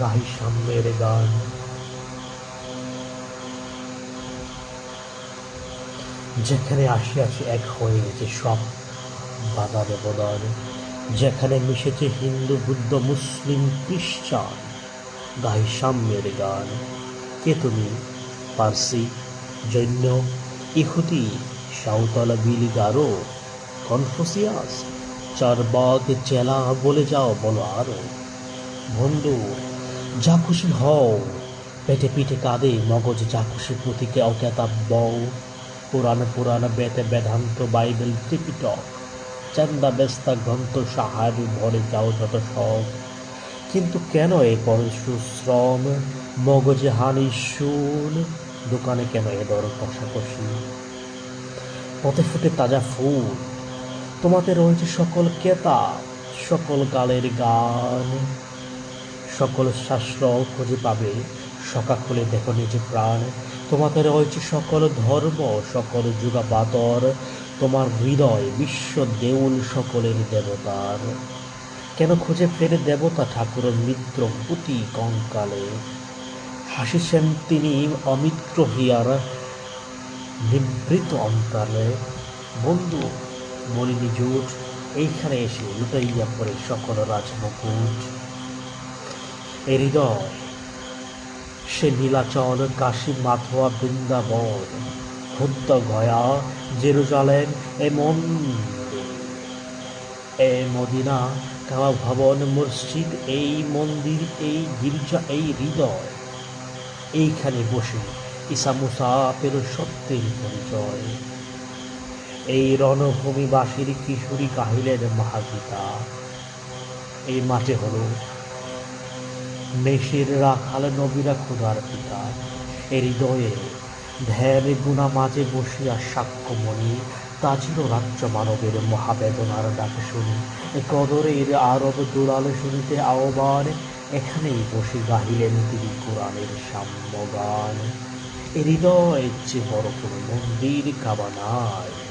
গাহি সাম্যের গান। যেখানে আসিয়াছে এক হয়েছে সব বাধা ব্যবধান যেখানে মিশেছে হিন্দু, বুদ্ধ, মুসলিম খ্রিস্টান গাহি সাম্যের গান। কে তুমি? পার্সি, জৈন্য, ইহুদি, সাঁওতাল, বিলি, গারো, কনফুসিয়াস চার চারবাগ চেলা, বলে যাও, বলো আরও। বন্ধু যা খুশি হও। পেটে পিঠে কাঁদে মগজ যা খুশি প্রতীকে অজ্ঞাতা বও পুরাণ পুরাণ বেতে বেদান্ত বাইবেল ত্রিপিটক। চান্দা বেস্তা গ্রন্থ সাহারি ভরে যাও যত শখ। কিন্তু কেন এ পরশুশ্রম মগজে হানি শুন দোকানে কেন এ দর কষাকষি? পথে ফুটে তাজা ফুল। তোমাতে রয়েছে সকল কেতা, সকল কালের গান। সকল শাস্ত্র খুঁজে পাবে। সকা খুলে দেখো নিজে প্রাণ। তোমাতে রয়েছে সকল ধর্ম, সকল যুগাপাতর তোমার হৃদয় বিশ্ব দেউল সকলের দেবতার। কেন খুঁজে ফেরে দেবতা ঠাকুর মিত্র পুতি কঙ্কালে? হাসিছেন তিনি অমিত্র হিয়ার নিবৃত অন্তরে। বন্ধু, মলিনী জোট, এইখানে এসে লুটাইয়া পড়ে সকল রাজমুকুট। হৃদয় সে নীলাচল কাশী মাথোয়া বৃন্দাবন ক্ষুদ্র গয়া, জেরুজালেম, এ মন্দির এ মদিনা, কাবা ভবন, মসজিদ, এই মন্দির, এই গির্জা, এই হৃদয়। এইখানে বসে ঈসা মুসা পেল সত্যের পরিচয়। এই রণভূমিবাসীর কিশোরী কাহিলের মহাগীতা এই মাঠে হলো মেষের রাখাল নবীরা ক্ষুধার পিতা। এ হৃদয়ে ধ্যানে গুণা মাঝে বসিয়া সাক্ষ্যমণি তাজিল রাজ্য মানবের মহাবেদনার ডাকে শুনি। এ কদরের আরব দুলাল শুনিতে আহ্বান, এখানেই বসে গাহিলেন তিনি কোরআনের সাম্যগান। এ হৃদয়ের চেয়ে বড় কোনো মন্দির কাবা নাই।